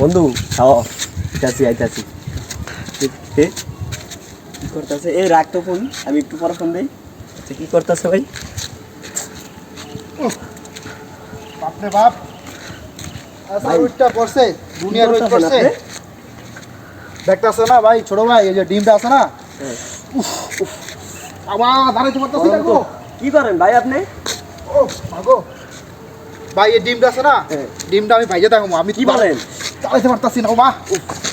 বন্ধু আইতাছি। আইতাছি কি করতেছে? এই রাখ তো ফোন আমি একটু পরে ফোন দিই। আচ্ছা কি করতেছে ভাই? বাপরে বাপ। আচ্ছা পড়ছে দুনিয়া পড়ছে। আপনি? না ভাই ছোট ভাই এই যে ডিমটা আছে না? হ্যাঁ। আবার দাঁড়াইতে পারতেছি না গো। কি করেন ভাই আপনি? ও মাগো ভাই এই ডিমটা আছে না? হ্যাঁ। ডিমটা আমি ভাইজে থাকব আমি কি বলেন? চালাইতে পারতাছি না ও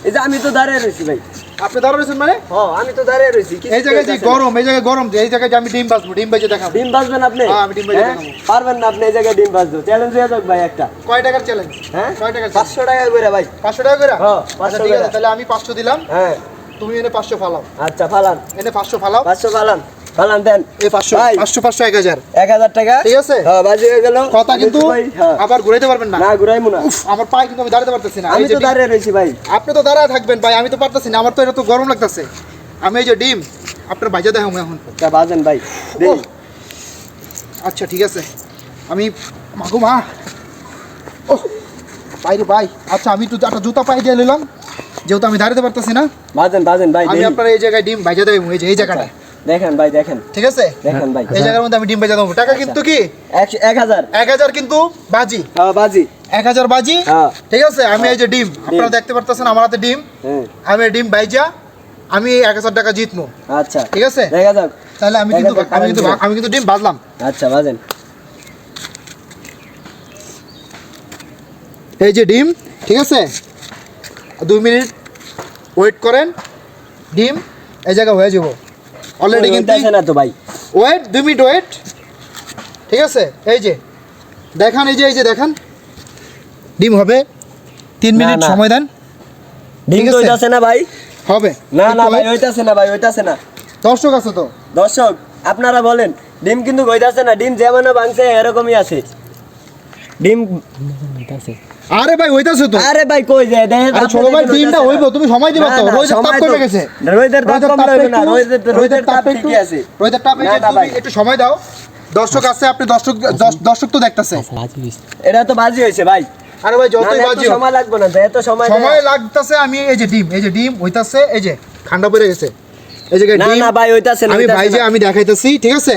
এই যে আমি তো দাঁড়িয়ে রয়েছি ভাই। আপনি মানে? হ আমি তো দাঁড়িয়ে রয়েছি। এই জায়গায় যে গরম এই জায়গায় গরম যে এই জায়গায় যে আমি ডিম বাজবো ডিম বেজে দেখাবো। ডিম বাজবেন আপনি? হ্যাঁ, আমি ডিম ভেজে হ্যাঁ? দেখাবো। পারবেন না আপনি এই জায়গায় ডিম বাজবো চ্যালেঞ্জ হয়ে যাক ভাই একটা। কয় টাকার চ্যালেঞ্জ হ্যাঁ? কয় টাকার পাঁচশো টাকা করে ভাই। পাঁচশো টাকা করে? হ্যাঁ, আচ্ছা 500 ঠিক আছে তাহলে আমি পাঁচশো দিলাম। হ্যাঁ। তুমি এনে পাঁচশো ফালাও। আচ্ছা ফালান। এনে পাঁচশো ফালাও। পাঁচশো ফালান। ফালান দেন। এই পাঁচশো। পাঁচশো পাঁচশো এক হাজার। এক হাজার টাকা? ঠিক আছে? হ্যাঁ বাজি হয়ে গেল। কথা কিন্তু হ্যাঁ। আবার ঘুরাইতে পারবেন না। না ঘুরাইমু না। আমার পায়ে কিন্তু আমি দাঁড়াতে পারতেছি না। আমি তো দাঁড়িয়ে রয়েছি ভাই। আপনি তো দাঁড়ায় থাকবেন ভাই আমি তো পারতেছি না। আমার তো এটা তো গরম লাগতেছে। আমি এই যে ডিম আপনার বাজে দেখাবো এখন। বাজেন ভাই। আচ্ছা ঠিক আছে। আমি মাগো মা। ও বাইরে ভাই। আচ্ছা আমি তো একটা জুতা পায়ে দিয়ে নিলাম যেহেতু আমি দাঁড়াতে পারতেছি না বাজেন বাজেন ভাই আমি আপনার এই জায়গায় ডিম ভাজা দেবো এই যে এই জায়গাটা দেখেন ভাই দেখেন। ঠিক আছে? দেখেন ভাই। এই জায়গার মধ্যে আমি ডিম ভাজা দেবো। টাকা কিন্তু কি? এক- হাজার। এক হাজার কিন্তু বাজি। হ্যাঁ বাজি। এক হাজার বাজি? হ্যাঁ। ঠিক আছে? আমি এই যে ডিম আপনারা দেখতে পারতেছেন আমার হাতে ডিম। আমি ডিম বাইজা আমি এক হাজার টাকা জিতবো। আচ্ছা। ঠিক আছে? দেখা যাক। তাহলে আমি কিন্তু আমি কিন্তু আমি কিন্তু ডিম বাজলাম। আচ্ছা বাজেন। এই যে ডিম ঠিক আছে? দুই মিনিট ওয়েট করেন। ডিম এই জায়গা হয়ে যাব। অলরেডি কিন্তু না তো ভাই। ওয়েট দুই মিনিট ওয়েট ঠিক আছে? এই যে দেখান এই যে এই যে দেখান। ডিম হবে? তিন মিনিট সময় দেন। ডিম তো আছে। না ভাই? হবে। না না ভাই। ওইটাছে না ভাই ওইটাছে না। দর্শক আছে তো? দর্শক আপনারা বলেন ডিম কিন্তু গইতাছে না ডিম যেমন ভাঙছে এরকমই আছে। ডিম আরে ভাই ওইটাছে তো। আরে ভাই কই যায়? দেখেন আরে ছোট ভাই ডিমটা হইব তুমি সময় দিবা তো। তাপ কমে গেছে। তাপ কমে হইবে না তাপ ঠিকই আছে। তাপ একটু সময় দাও। দর্শক আছে আপনি দর্শক দর্শক তো দেখতেছে। এটা তো বাজি হয়েছে ভাই। আরে ভাই যতই বাজি সময় লাগবে না এত সময় সময় লাগতেছে আমি এই যে ডিম এই যে ডিম হইতাছে এই যে ঠান্ডা পড়ে গেছে। এই যে ডিম না ভাই ওইটাছে না আমি ভাই যে আমি দেখাইতেছি ঠিক আছে?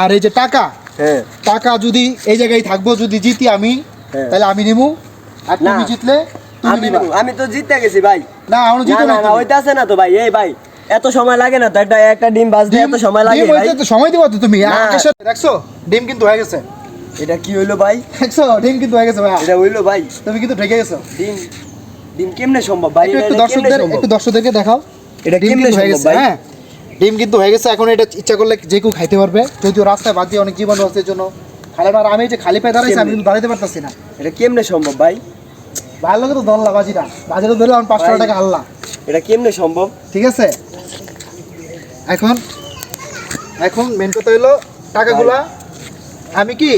আর এই যে টাকা হ্যাঁ। টাকা যদি এই জায়গায় থাকব যদি জিতি আমি হ্যাঁ। তাহলে আমি নিমু। আর তুমি জিতলে আমি আমি তো জিতে গেছি ভাই। না আমি জিতো না না তো ভাই এই ভাই এত সময় লাগে না তো একটা একটা ডিম বাজতে এত সময় লাগে ভাই। তো সময় দিবা তো তুমি। ডিম কিন্তু হয়ে গেছে। এটা কি হইল ভাই? দেখছ? ডিম কিন্তু হয়ে গেছে ভাই। এটা হইল ভাই। তুমি কিন্তু ঠেকে গেছো। ডিম ডিম কেমনে সম্ভব ভাই? একটু দর্শকদের একটু দর্শকদেরকে দেখাও। এটা ডিম কিন্তু হয়ে গেছে হ্যাঁ। ডিম কিন্তু হয়ে গেছে। এখন এটা ইচ্ছা করলে যে কেউ খাইতে পারবে। যদিও রাস্তায় বাদ দিয়ে অনেক জীবাণু আছে জন্য। খালি আর আমি যে খালি পায়ে দাঁড়াইছি আমি? কিন্তু দাঁড়াইতে পারতেছি না। এটা কেমনে সম্ভব ভাই? ভালো তো দল্লা বাজিটা। বাজিটা ধরলে আমার পাঁচশো টাকা হাল্লা এটা কেমনে সম্ভব? ঠিক আছে? এখন এখন মেন কথা হলো টাকাগুলা আমি কি?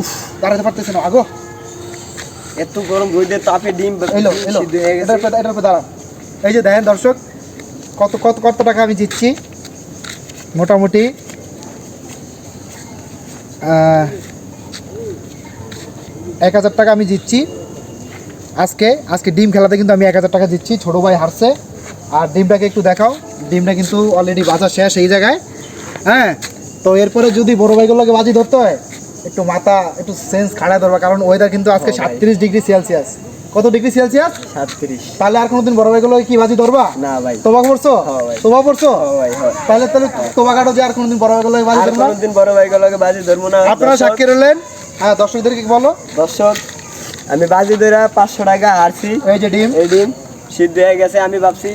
উফ দাঁড়াতে পারতেছি না আগো। এত গরম রোদের তাপে ডিম এলো এলো। এটার উপরে এটার উপরে দাঁড়ান। এই যে দেখেন দর্শক কত কত কত টাকা আমি জিতছি। মোটামুটি এক হাজার টাকা আমি জিতছি। আজকে আজকে ডিম খেলাতে কিন্তু আমি এক হাজার টাকা দিচ্ছি ছোটো ভাই হারছে। আর ডিমটাকে একটু দেখাও। ডিমটা কিন্তু অলরেডি বাজার শেষ এই জায়গায়। হ্যাঁ তো এরপরে যদি বড়ো ভাইগুলোকে বাজি ধরতে হয় একটু মাথা একটু সেন্স খাড়া ধরবা। কারণ ওয়েদার কিন্তু আজকে সাতত্রিশ ডিগ্রি সেলসিয়াস কত ডিগ্রি সেলসিয়াস? সাতত্রিশ। তাহলে আর কোনোদিন বড় ভাইগুলোকে কি বাজি ধরবা? না ভাই। তোবা করছ? হ্যাঁ ভাই। তোবা হ্যাঁ হ্যাঁ। তাহলে তাহলে তোবা কাটো যে আর কোনোদিন বড় ভাইগুলোকে বাজি আর ধরবা? কোনদিন বড় ভাই গুলোকে বাজি ধরবো না আপনারা সাক্ষী রইলেন। হ্যাঁ দর্শকদেরকে বলো। দর্শক আমি বাজি ধরে পাঁচশো টাকা হারছি এই যে ডিম। এই ডিম সিদ্ধ হয়ে গেছে আমি ভাবছি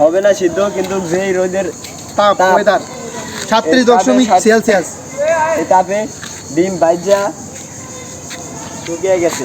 হবে না সিদ্ধ কিন্তু যেই রোদের তাপ। ওয়েদার সাতত্রিশ দশমিক সেলসিয়াস। এই তাপে ডিম বাইজা শুকিয়ে গেছে।